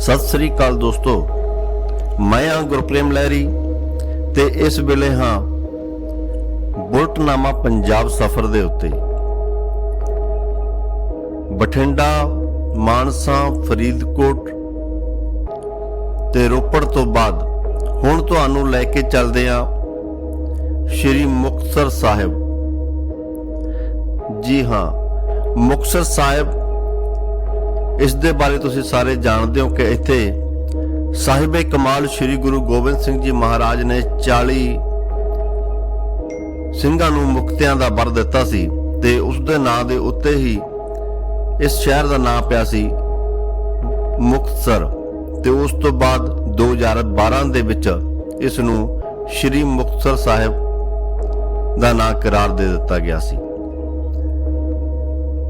ਸਤਿ ਸ੍ਰੀ ਅਕਾਲ ਦੋਸਤੋ। ਮੈਂ ਹਾਂ ਗੁਰਪ੍ਰੇਮ ਲਹਿਰੀ ਤੇ ਇਸ ਵੇਲੇ ਹਾਂ ਬੁਲਟਨਾਮਾ ਪੰਜਾਬ ਸਫ਼ਰ ਦੇ ਉੱਤੇ। ਬਠਿੰਡਾ, ਮਾਨਸਾ, ਫਰੀਦਕੋਟ ਤੇ ਰੋਪੜ ਤੋਂ ਬਾਅਦ ਹੁਣ ਤੁਹਾਨੂੰ ਲੈ ਕੇ ਚੱਲਦੇ ਆ ਸ਼੍ਰੀ ਮੁਕਤਸਰ ਸਾਹਿਬ। ਜੀ ਹਾਂ, ਮੁਕਤਸਰ ਸਾਹਿਬ ਇਸ ਦੇ ਬਾਰੇ ਤੁਸੀਂ ਸਾਰੇ ਜਾਣਦੇ ਹੋ ਕਿ ਇੱਥੇ ਸਾਹਿਬੇ ਕਮਾਲ ਸ੍ਰੀ ਗੁਰੂ ਗੋਬਿੰਦ ਸਿੰਘ ਜੀ ਮਹਾਰਾਜ ਨੇ 40 ਸਿੰਘਾਂ ਨੂੰ ਮੁਕਤਿਆਂ ਦਾ ਵਰ ਦਿੱਤਾ ਸੀ ਤੇ ਉਸ ਦੇ ਨਾਂ ਦੇ ਉੱਤੇ ਹੀ ਇਸ ਸ਼ਹਿਰ ਦਾ ਨਾਂ ਪਿਆ ਸੀ ਮੁਕਤਸਰ ਤੇ ਉਸ ਤੋਂ ਬਾਅਦ 2012 ਦੇ ਵਿੱਚ ਇਸ ਨੂੰ ਸ਼੍ਰੀ ਮੁਕਤਸਰ ਸਾਹਿਬ ਦਾ ਨਾਂ ਕਰਾਰ ਦੇ ਦਿੱਤਾ ਗਿਆ ਸੀ।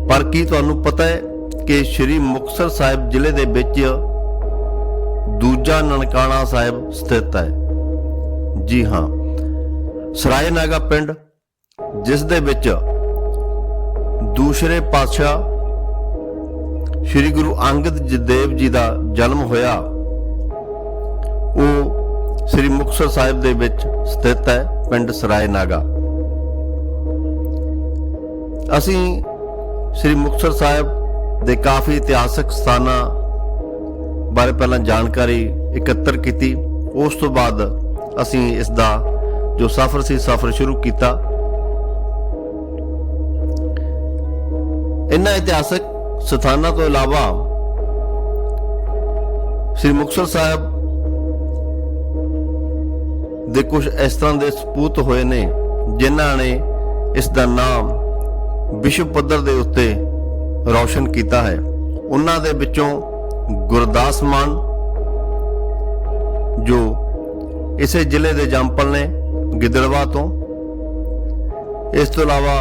ਪਰ ਕੀ ਤੁਹਾਨੂੰ ਪਤਾ ਹੈ ਕਿ ਸ਼੍ਰੀ ਮੁਕਤਸਰ ਸਾਹਿਬ ਜ਼ਿਲ੍ਹੇ ਦੇ ਵਿੱਚ ਦੂਜਾ ਨਨਕਾਣਾ ਸਾਹਿਬ ਸਥਿਤ ਹੈ। ਜੀ ਹਾਂ, ਸਰਾਏ ਨਾਗਾ ਪਿੰਡ, ਜਿਸ ਦੇ ਵਿੱਚ ਦੂਸਰੇ ਪਾਤਸ਼ਾਹ ਸ਼੍ਰੀ ਗੁਰੂ ਅੰਗਦ ਜੀ ਦੇਵ ਜੀ ਦਾ ਜਨਮ ਹੋਇਆ, ਉਹ ਸ਼੍ਰੀ ਮੁਕਤਸਰ ਸਾਹਿਬ ਦੇ ਵਿੱਚ ਸਥਿਤ ਹੈ, ਪਿੰਡ ਸਰਾਏ ਨਾਗਾ। ਅਸੀਂ ਸ਼੍ਰੀ ਮੁਕਤਸਰ ਸਾਹਿਬ ਦੇ ਕਾਫੀ ਇਤਿਹਾਸਕ ਸਥਾਨਾਂ ਬਾਰੇ ਪਹਿਲਾਂ ਜਾਣਕਾਰੀ ਇਕੱਤਰ ਕੀਤੀ। ਉਸ ਤੋਂ ਬਾਅਦ ਅਸੀਂ ਇਸ ਦਾ ਜੋ ਸਫ਼ਰ ਸੀ, ਸਫ਼ਰ ਸ਼ੁਰੂ ਕੀਤਾ। ਇਨ੍ਹਾਂ ਇਤਿਹਾਸਕ ਸਥਾਨਾਂ ਤੋਂ ਇਲਾਵਾ ਸ੍ਰੀ ਮੁਕਤਸਰ ਸਾਹਿਬ ਦੇ ਕੁਝ ਇਸ ਤਰ੍ਹਾਂ ਦੇ ਸਪੂਤ ਹੋਏ ਨੇ, ਜਿਨ੍ਹਾਂ ਨੇ ਇਸ ਦਾ ਨਾਮ ਵਿਸ਼ਵ ਪੱਧਰ ਦੇ ਉੱਤੇ ਰੌਸ਼ਨ ਕੀਤਾ ਹੈ। ਉਹਨਾਂ ਦੇ ਵਿੱਚੋਂ ਗੁਰਦਾਸ ਮਾਨ, ਜੋ ਇਸੇ ਜ਼ਿਲ੍ਹੇ ਦੇ ਜੰਪਲ ਨੇ, ਗਿੱਦੜਵਾ ਤੋਂ। ਇਸ ਤੋਂ ਇਲਾਵਾ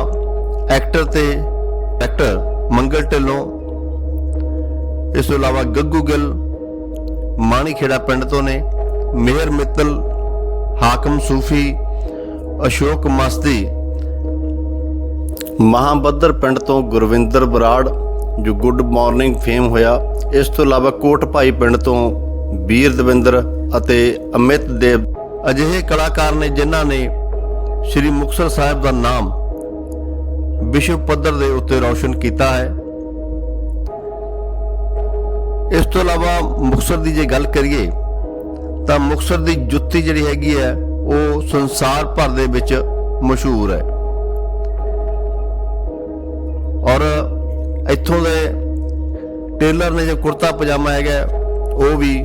ਐਕਟਰ ਤੇ ਐਕਟਰ ਮੰਗਲ ਢਿੱਲੋਂ। ਇਸ ਤੋਂ ਇਲਾਵਾ ਗੱਗੂ ਗਿੱਲ ਮਾਣੀਖੇੜਾ ਪਿੰਡ ਤੋਂ ਨੇ। ਮੇਹਰ ਮਿੱਤਲ ਹਾਕਮ ਸੂਫੀ ਅਸ਼ੋਕ ਮਸਤੀ ਮਹਾਬੱਦਰ ਪਿੰਡ ਤੋਂ ਗੁਰਵਿੰਦਰ ਬਰਾੜ, ਜੋ ਗੁੱਡ ਮਾਰਨਿੰਗ ਫੇਮ ਹੋਇਆ, ਇਸ ਤੋਂ ਇਲਾਵਾ ਕੋਟ ਭਾਈ ਪਿੰਡ ਤੋਂ ਵੀਰ ਦਵਿੰਦਰ ਅਤੇ ਅਮਿਤ ਦੇਵ ਅਜਿਹੇ ਕਲਾਕਾਰ ਨੇ ਜਿਨ੍ਹਾਂ ਨੇ ਸ੍ਰੀ ਮੁਕਤਸਰ ਸਾਹਿਬ ਦਾ ਨਾਮ ਵਿਸ਼ਵ ਪੱਧਰ ਦੇ ਉੱਤੇ ਰੌਸ਼ਨ ਕੀਤਾ ਹੈ। ਇਸ ਤੋਂ ਇਲਾਵਾ ਮੁਕਤਸਰ ਦੀ ਜੇ ਗੱਲ ਕਰੀਏ, ਤਾਂ ਮੁਕਤਸਰ ਦੀ ਜੁੱਤੀ ਜਿਹੜੀ ਹੈਗੀ ਹੈ, ਉਹ ਸੰਸਾਰ ਭਰ ਦੇ ਵਿੱਚ ਮਸ਼ਹੂਰ ਹੈ। ਔਰ ਇੱਥੋਂ ਦੇ ਟੇਲਰ ਨੇ ਜੋ ਕੁਰਤਾ ਪਜਾਮਾ ਹੈਗਾ, ਉਹ ਵੀ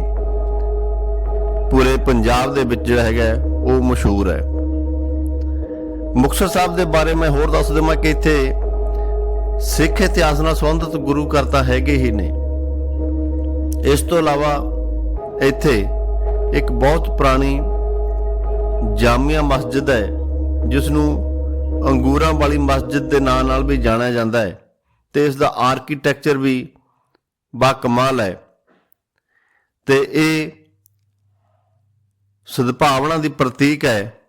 ਪੂਰੇ ਪੰਜਾਬ ਦੇ ਵਿੱਚ ਜਿਹੜਾ ਹੈਗਾ, ਉਹ ਮਸ਼ਹੂਰ ਹੈ। ਮੁਕਤਸਰ ਸਾਹਿਬ ਦੇ ਬਾਰੇ ਮੈਂ ਹੋਰ ਦੱਸ ਦੇਵਾਂ ਕਿ ਇੱਥੇ ਸਿੱਖ ਇਤਿਹਾਸ ਨਾਲ ਸੰਬੰਧਿਤ ਗੁਰੂ ਘਰ ਤਾਂ ਹੈਗੇ ਹੀ ਨੇ। ਇਸ ਤੋਂ ਇਲਾਵਾ ਇੱਥੇ ਇੱਕ ਬਹੁਤ ਪੁਰਾਣੀ ਜਾਮੀਆ ਮਸਜਿਦ ਹੈ ਜਿਸ ਨੂੰ ਅੰਗੂਰਾਂ ਵਾਲੀ ਮਸਜਿਦ ਦੇ ਨਾਂ ਨਾਲ ਵੀ ਜਾਣਿਆ ਜਾਂਦਾ ਹੈ ਤੇ ਇਸ ਦਾ ਆਰਕੀਟੈਕਚਰ ਵੀ ਬਾ ਕਮਾਲ ਹੈ। ਤੇ ਇਹ ਸਦਭਾਵਨਾ ਦੀ ਪ੍ਰਤੀਕ ਹੈ।